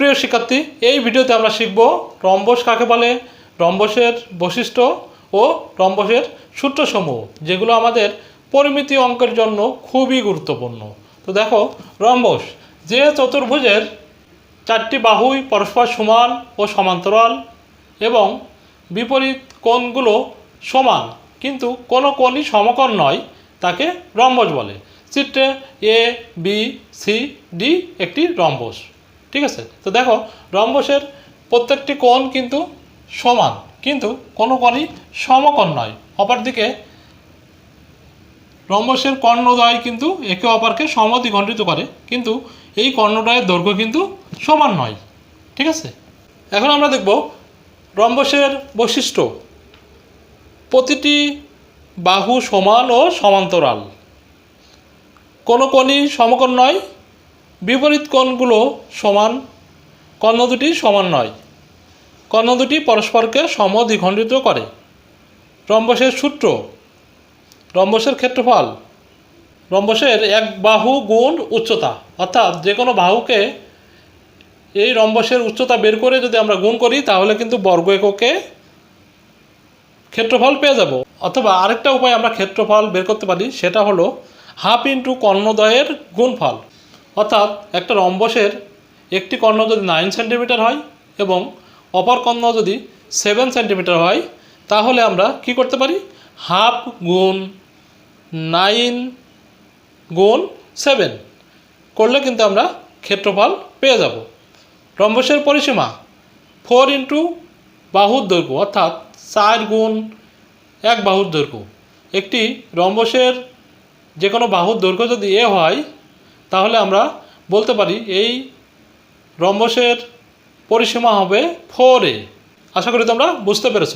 প্রিয় শিক্ষার্থী, এই ভিডিওতে আমরা শিখব রম্বস কাকে বলে, রম্বসের বৈশিষ্ট্য ও রম্বসের সূত্রসমূহ, যেগুলো আমাদের পরিমিতি অঙ্কের জন্য খুবই গুরুত্বপূর্ণ। তো দেখো, রম্বস, যে চতুর্ভুজের চারটি বাহুই পরস্পর সমান ও সমান্তরাল এবং বিপরীত কোণগুলো সমান, কিন্তু কোনো কোণই সমকোণ নয়, তাকে রম্বস বলে। চিত্রে এ বি সি ডি একটি রম্বস। ঠিক আছে? তো দেখো, রম্বসের প্রত্যেকটি কোণ কিন্তু সমান, কিন্তু কোনো কোণই সমকোণ নয়। অপরদিকে, রম্বসের কর্ণদ্বয় কিন্তু একে অপরকে সমদ্বিখণ্ডিত করে, কিন্তু এই কর্ণদ্বয়ের দৈর্ঘ্য কিন্তু সমান নয়। ঠিক আছে? এখন আমরা দেখব রম্বসের বৈশিষ্ট্য। প্রতিটি বাহু সমান ও সমান্তরাল। কোনো কোণই সমকোণ নয় বিপরীত কোণগুলো সমান কর্ণ দুটি সমান নয়। কর্ণ দুটি পরস্পরকে সমদ্বিখণ্ডিত করে। রম্বসের সূত্র, রম্বসের ক্ষেত্রফল, রম্বসের এক বাহু গুণ উচ্চতা। অর্থাৎ যে কোনো বাহুকে এই রম্বসের উচ্চতা বের করে যদি আমরা গুণ করি, তাহলে কিন্তু বর্গ এককে ক্ষেত্রফল পেয়ে যাব। অথবা আরেকটা উপায় আমরা ক্ষেত্রফল বের করতে পারি, সেটা হলো হাফ ইন্টু কর্ণদ্বয়ের গুণফল। অর্থাৎ একটা রম্বসের একটি কর্ণ যদি নাইন সেন্টিমিটার হয় এবং অপর কর্ণ যদি সেভেন সেন্টিমিটার হয়, তাহলে আমরা কি করতে পারি? হাফ গুণ নাইন গুণ সেভেন করলে কিন্তু আমরা ক্ষেত্রফল পেয়ে যাব। রম্বসের পরিসীমা ফোর ইন্টু বাহুর দৈর্ঘ্য, অর্থাৎ চার গুণ এক বাহুর দৈর্ঘ্য। একটি রম্বসের যে কোনো বাহুর দৈর্ঘ্য যদি এ হয় তাহলে আমরা বলতে পারি এই রম্বসের পরিসীমা হবে ফোর এ আশা করি তোমরা বুঝতে পেরেছ।